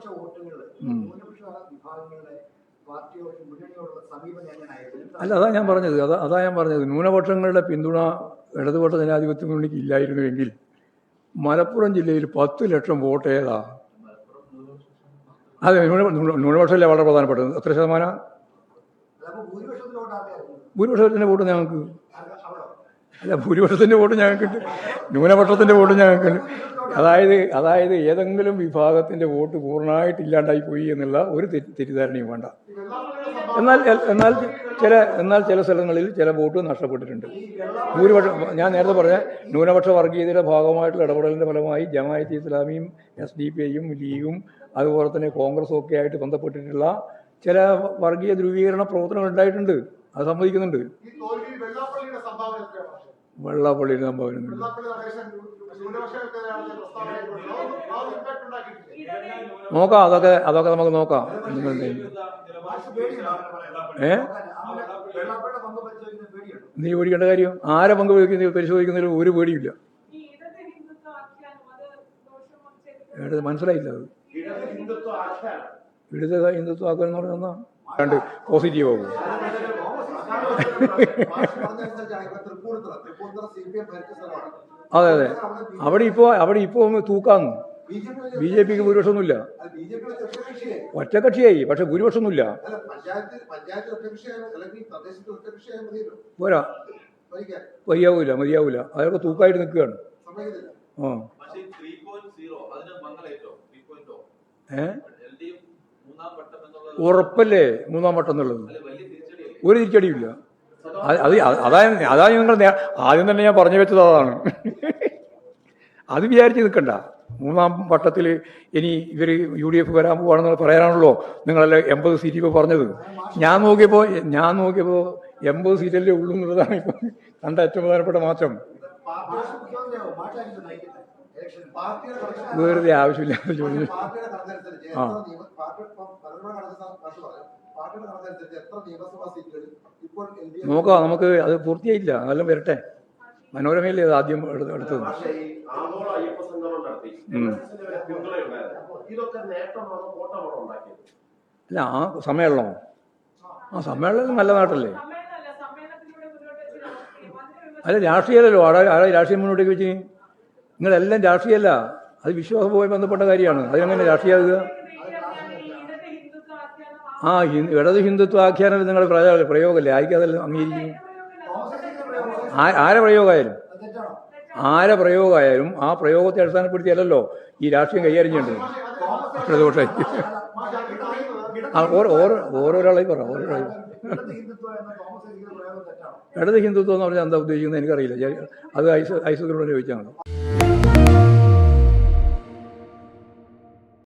ന്യൂനപക്ഷ വോട്ടുകളിൽ ന്യൂനപക്ഷ വിഭാഗങ്ങളുടെ അല്ല അതാ ഞാൻ പറഞ്ഞത്. അതാ അതാ ഞാൻ പറഞ്ഞത്. ന്യൂനപക്ഷങ്ങളുടെ പിന്തുണ ഇടതുപക്ഷ ജനാധിപത്യ മുന്നണിക്ക് ഇല്ലായിരുന്നുവെങ്കിൽ മലപ്പുറം ജില്ലയിൽ പത്ത് ലക്ഷം വോട്ട് ഏതാ? അതെ ന്യൂന- ന്യൂന- ന്യൂനപക്ഷമല്ലേ വളരെ പ്രധാനപ്പെട്ടത്? എത്ര ശതമാനം? ഭൂരിപക്ഷത്തിന്റെ ഭൂരിപക്ഷത്തിന്റെ വോട്ട് ഞങ്ങൾക്ക്. അല്ല ഭൂരിപക്ഷത്തിന്റെ വോട്ട് ഞങ്ങൾക്കുണ്ട് ന്യൂനപക്ഷത്തിന്റെ വോട്ട് ഞങ്ങൾക്കുണ്ട് അതായത് അതായത് ഏതെങ്കിലും വിഭാഗത്തിന്റെ വോട്ട് പൂർണമായിട്ട് ഇല്ലാണ്ടായി പോയി എന്നുള്ള ഒരു തെറ്റി- തെറ്റിദ്ധാരണയും വേണ്ട. എന്നാൽ എന്നാൽ ചില എന്നാൽ ചില സ്ഥലങ്ങളിൽ ചില വോട്ട് നഷ്ടപ്പെട്ടിട്ടുണ്ട്. ഭൂരിപക്ഷം ഞാൻ നേരത്തെ പറഞ്ഞ ന്യൂനപക്ഷ വർഗീയതയുടെ ഭാഗമായിട്ടുള്ള ഇടപെടലിന്റെ ഫലമായി ജമായത്ത് ഇസ്ലാമിയും എസ് ഡി പി ഐയും ലീഗും അതുപോലെ തന്നെ കോൺഗ്രസും ഒക്കെ ആയിട്ട് ബന്ധപ്പെട്ടിട്ടുള്ള ചില വർഗീയ ധ്രുവീകരണ പ്രവർത്തനങ്ങൾ ഉണ്ടായിട്ടുണ്ട്. അത് സമ്മതിക്കുന്നുണ്ട് impact ഉണ്ടാക്കിയിട്ടില്ലേ? നോക്കാം അതൊക്കെ അതൊക്കെ നമുക്ക് നോക്കാം? ഏ? നീ പേടിക്കേണ്ട കാര്യം ആരെ പങ്ക് വയ്ക്കുന്ന പരിശോധിക്കുന്നതിൽ ഒരു പേടിയില്ല മനസ്സിലായില്ല അത്. ഇടത് ഹിന്ദുത്വ ആക്കുക എന്ന് പറഞ്ഞാൽ രണ്ട് പോസിറ്റീവ് ആകും അതെ അതെ. അവിടെ ഇപ്പോ അവിടെ ഇപ്പോൾ തൂക്കാന്ന്. ബി ജെ പിക്ക് ഭൂരിപക്ഷമൊന്നുമില്ല. ഒന്നുമില്ല ജെ പി ഒറ്റക്കക്ഷിയായി പക്ഷെ ഭൂരിപക്ഷമൊന്നുമില്ല. ഒന്നുമില്ല ഒറ്റകക്ഷിയായ പ്രദേശത്ത് ഒറ്റകക്ഷിയായ മതിയല്ലോ പോരാ. മതിയാവൂല മതിയാവൂല. അതൊക്കെ തൂക്കായിട്ട് നിൽക്കുകയാണ്. പക്ഷേ ഏ? ഉറപ്പല്ലേ? മൂന്നാം വട്ടം എന്നുള്ളത്. ഒരു തിരിച്ചടിയില്ല അത് അതായത് അതാ അതാ നിങ്ങൾ ആദ്യം തന്നെ ഞാൻ പറഞ്ഞു വെച്ചത് അതാണ്. അത് വിചാരിച്ച് നിൽക്കണ്ട. മൂന്നാം വട്ടത്തിൽ ഇനി ഇവർ യു ഡി എഫ് വരാൻ പോവാണെന്ന് പറയാനാണല്ലോ നിങ്ങളല്ല എൺപത് സീറ്റ് ഇപ്പോൾ പറഞ്ഞത്. ഞാൻ നോക്കിയപ്പോൾ ഞാൻ നോക്കിയപ്പോൾ എൺപത് സീറ്റല്ലേ ഉള്ളൂ എന്നുള്ളതാണ് ഇപ്പം കണ്ട ഏറ്റവും പ്രധാനപ്പെട്ട മാറ്റം. വെറുതെ ആവശ്യമില്ലാത്ത ചോദ്യം ആ. നോക്കാം നമുക്ക് അത് പൂർത്തിയായില്ല അതെല്ലാം വരട്ടെ. മനോരമയിലേ അത് ആദ്യം എടുത്ത- എടുത്തത്. അല്ല ആ സമ്മേളനമോ? ആ സമ്മേളനം നല്ല നാട്ടല്ലേ? അല്ല രാഷ്ട്രീയമല്ലല്ലോ. ആടെ ആടെ രാഷ്ട്രീയം മുന്നോട്ടേക്ക് വെച്ച്? നിങ്ങളെല്ലാം രാഷ്ട്രീയമല്ല. അത് വിശ്വാസവുമായി ബന്ധപ്പെട്ട കാര്യമാണ്. അതിനെങ്ങനെ രാഷ്ട്രീയമാകുക ഈ ഇടത് ഹിന്ദുത്വ ആഖ്യാനം ആ ഹിന്ദു ഇടത് ഹിന്ദുത്വ ആഖ്യാനം നിങ്ങൾ പ്രയോഗ പ്രയോഗമല്ലേ ആയിക്കും അതെല്ലാം അംഗീകരിക്കും. ആരെ പ്രയോഗമായാലും? ആരെ പ്രയോഗമായാലും ആ പ്രയോഗത്തെ അടിസ്ഥാനപ്പെടുത്തിയല്ലോ ഈ രാഷ്ട്രീയം കൈകാര്യം ചെയ്യേണ്ടത് ഇടതുപക്ഷമായി ആ ഓരോ ഓരോ ഓരോരാളായി പറ ഓരോരാളായി ഇടത് ഹിന്ദുത്വം എന്ന് പറഞ്ഞാൽ എന്താ ഉദ്ദേശിക്കുന്നത് എനിക്കറിയില്ല. അത് ഐസ് ഐസുകളോട് ചോദിച്ചാൽ മതി.